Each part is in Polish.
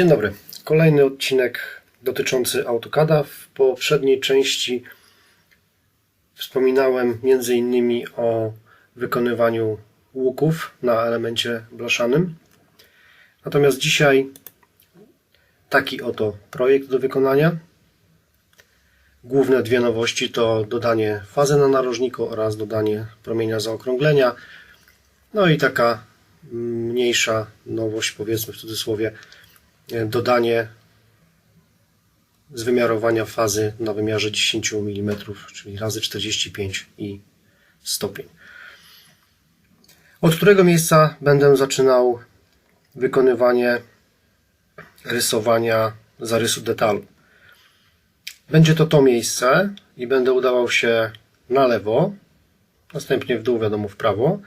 Dzień dobry. Kolejny odcinek dotyczący AutoCADa. W poprzedniej części wspominałem innymi o wykonywaniu łuków na elemencie blaszanym. Natomiast dzisiaj taki oto projekt do wykonania. Główne dwie nowości to dodanie fazy na narożniku oraz dodanie promienia zaokrąglenia. No i taka mniejsza nowość, powiedzmy w cudzysłowie, dodanie zwymiarowania fazy na wymiarze 10 mm, czyli razy 45 i stopień. Od którego miejsca będę zaczynał wykonywanie rysowania zarysu detalu? Będzie to to miejsce i będę udawał się na lewo, następnie w dół, wiadomo, w prawo.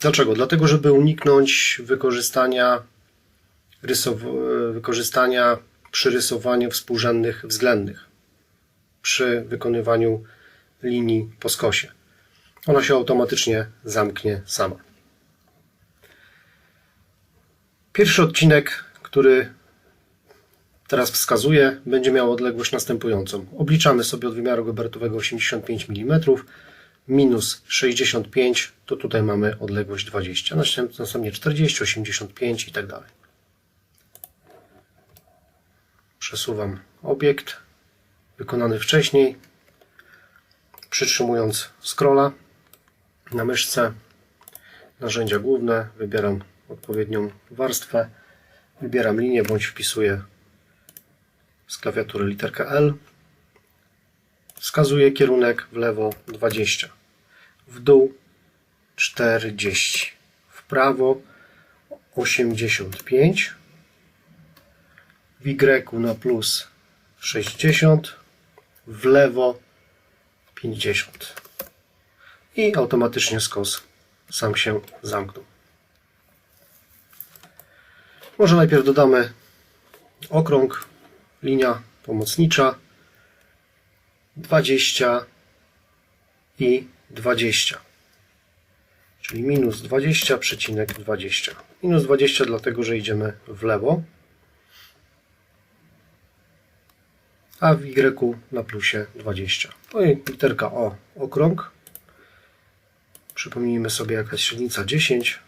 Dlaczego? Dlatego, żeby uniknąć wykorzystania wykorzystania przy rysowaniu współrzędnych względnych przy wykonywaniu linii po skosie. Ona się automatycznie zamknie sama. Pierwszy odcinek, który teraz wskazuję, będzie miał odległość następującą. Obliczamy sobie od wymiaru gobertowego 85 mm minus 65, to tutaj mamy odległość 20, następnie 40, 85 i tak dalej. Przesuwam obiekt wykonany wcześniej, przytrzymując scrolla na myszce, narzędzia główne, wybieram odpowiednią warstwę, wybieram linię bądź wpisuję z klawiatury literkę L, wskazuję kierunek w lewo 20, w dół 40, w prawo 85, w Y na plus 60, w lewo 50 i automatycznie skos sam się zamknął. Może najpierw dodamy okrąg, linia pomocnicza 20 i 20 czyli minus 20,20 minus 20 dlatego, że idziemy w lewo a w Y na plusie 20. No i literka O, okrąg. Przypomnijmy sobie jakaś średnica 10,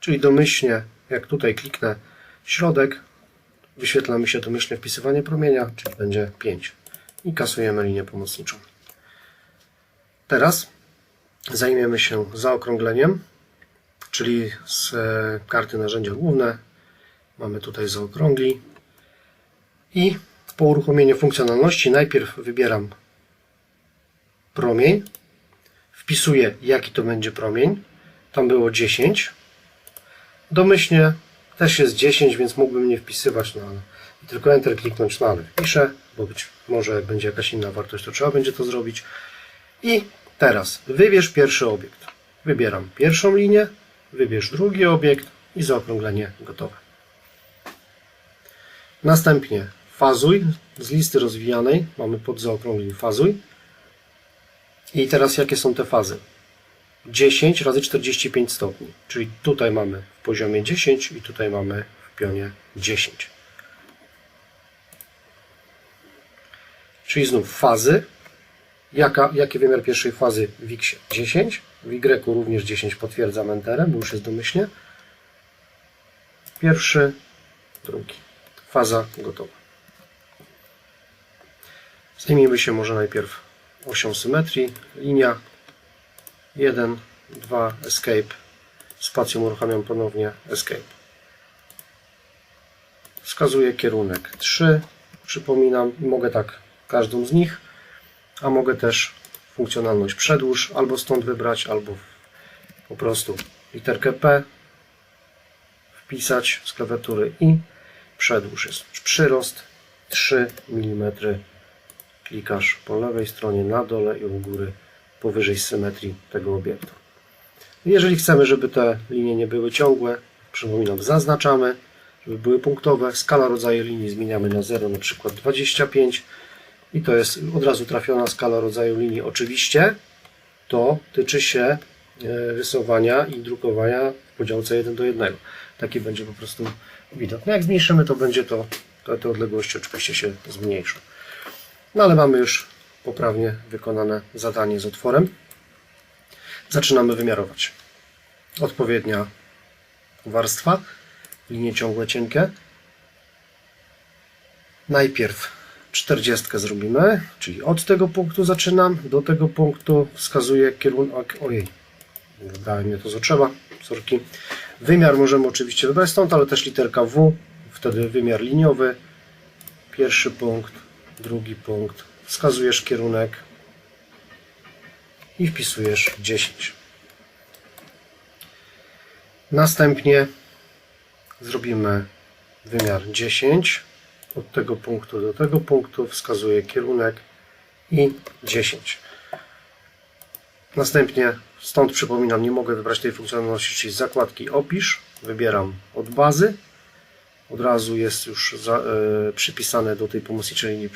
czyli domyślnie, jak tutaj kliknę środek, wyświetla mi się domyślnie wpisywanie promienia, czyli będzie 5. I kasujemy linię pomocniczą. Teraz zajmiemy się zaokrągleniem, czyli z e, karty narzędzia główne mamy tutaj zaokrągli i po uruchomieniu funkcjonalności najpierw wybieram promień, wpisuję jaki to będzie promień, tam było 10, domyślnie też jest 10, więc mógłbym nie wpisywać, no ale tylko Enter kliknąć, no ale wpiszę, bo być może jak będzie jakaś inna wartość, to trzeba będzie to zrobić. I teraz wybierz pierwszy obiekt. Wybieram pierwszą linię, wybierz drugi obiekt i zaokrąglenie gotowe. Następnie fazuj z listy rozwijanej. Mamy pod zaokrągleń fazuj. I teraz jakie są te fazy? 10 razy 45 stopni. Czyli tutaj mamy w poziomie 10 i tutaj mamy w pionie 10. Czyli znów fazy. Jaka, jaki wymiar pierwszej fazy w X? 10. W Y również 10 potwierdzam Enterem, bo już jest domyślnie. Pierwszy, drugi. Faza gotowa. Zajmijmy się może najpierw osią symetrii. Linia 1, 2, Escape. Spacją uruchamiam ponownie Escape. Wskazuję kierunek 3. Przypominam, mogę tak każdą z nich, a mogę też funkcjonalność przedłuż albo stąd wybrać, albo po prostu literkę P wpisać z klawiatury i przedłuż jest przyrost 3 mm klikasz po lewej stronie na dole i u góry powyżej symetrii tego obiektu. Jeżeli chcemy, żeby te linie nie były ciągłe, przypominam, zaznaczamy, żeby były punktowe. Skala rodzaju linii zmieniamy na 0, na przykład 25 i to jest od razu trafiona skala rodzaju linii. Oczywiście to tyczy się e, rysowania i drukowania w podziałce 1 do 1. taki będzie po prostu widok. No jak zmniejszymy, to będzie to, to te odległości oczywiście się zmniejszą. No ale mamy już poprawnie wykonane zadanie z otworem. Zaczynamy wymiarować. Odpowiednia warstwa, linie ciągłe cienkie. Najpierw 40 zrobimy, czyli od tego punktu zaczynam, do tego punktu wskazuję kierunek. Ojej, wybrałem mnie to co trzeba, sorki. Wymiar możemy oczywiście wybrać stąd, ale też literka W, wtedy wymiar liniowy. Pierwszy punkt, drugi punkt, wskazujesz kierunek i wpisujesz 10. Następnie zrobimy wymiar 10. Od tego punktu do tego punktu wskazuję kierunek i 10. Następnie stąd przypominam, nie mogę wybrać tej funkcjonalności, czyli zakładki opisz. Wybieram od bazy. Od razu jest już za, e, przypisane do tej pomocniczej linii e,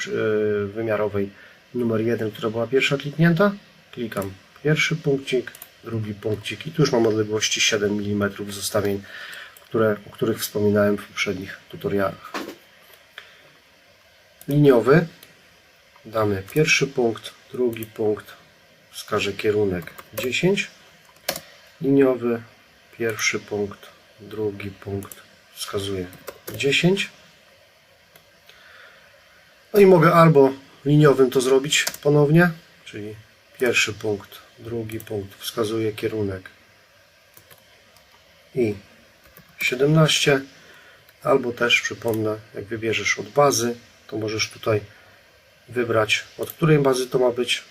wymiarowej numer 1, która była pierwsza kliknięta. Klikam pierwszy punkcik, drugi punkcik i tu już mam odległości 7 mm z ustawień, które, o których wspominałem w poprzednich tutorialach. Liniowy damy pierwszy punkt, drugi punkt, wskażę kierunek 10. Liniowy, pierwszy punkt, drugi punkt, wskazuję 10. No i mogę albo liniowym to zrobić ponownie, czyli pierwszy punkt, drugi punkt, wskazuję kierunek i 17. Albo też przypomnę, jak wybierzesz od bazy, to możesz tutaj wybrać, od której bazy to ma być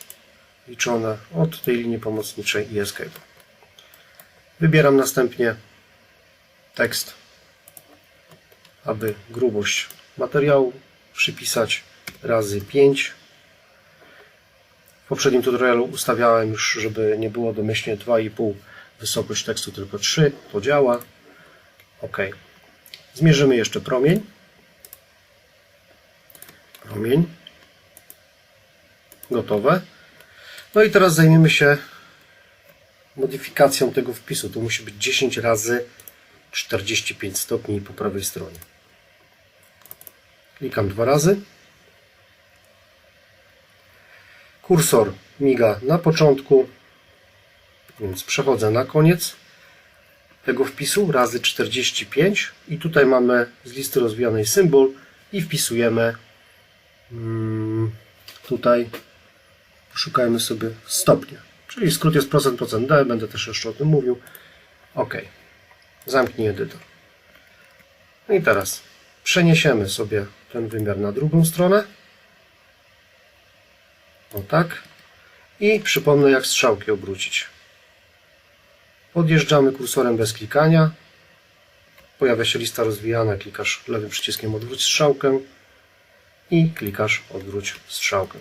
liczone, od tej linii pomocniczej i escape. Wybieram następnie tekst, aby grubość materiału przypisać razy 5. W poprzednim tutorialu ustawiałem już, żeby nie było domyślnie 2,5 wysokość tekstu, tylko 3. To działa. OK. Zmierzymy jeszcze promień. Promień. Gotowe. No i teraz zajmiemy się modyfikacją tego wpisu. To musi być 10 razy 45 stopni po prawej stronie. Klikam dwa razy. Kursor miga na początku, więc przechodzę na koniec tego wpisu razy 45 i tutaj mamy z listy rozwijanej symbol i wpisujemy mm, tutaj szukajmy sobie stopnia. Czyli skrót jest procent procent D będę też jeszcze o tym mówił. Ok. Zamknij edytor. No i teraz przeniesiemy sobie ten wymiar na drugą stronę o tak i przypomnę jak strzałki obrócić Podjeżdżamy kursorem bez klikania. Pojawia się lista rozwijana, klikasz lewym przyciskiem odwróć strzałkę i klikasz odwróć strzałkę.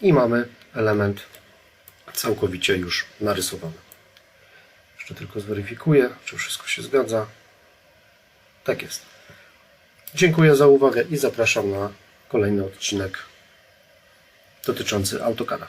I mamy element całkowicie już narysowany. Jeszcze tylko zweryfikuję, czy wszystko się zgadza. Tak jest. Dziękuję za uwagę i zapraszam na kolejny odcinek dotyczący AutoCADa.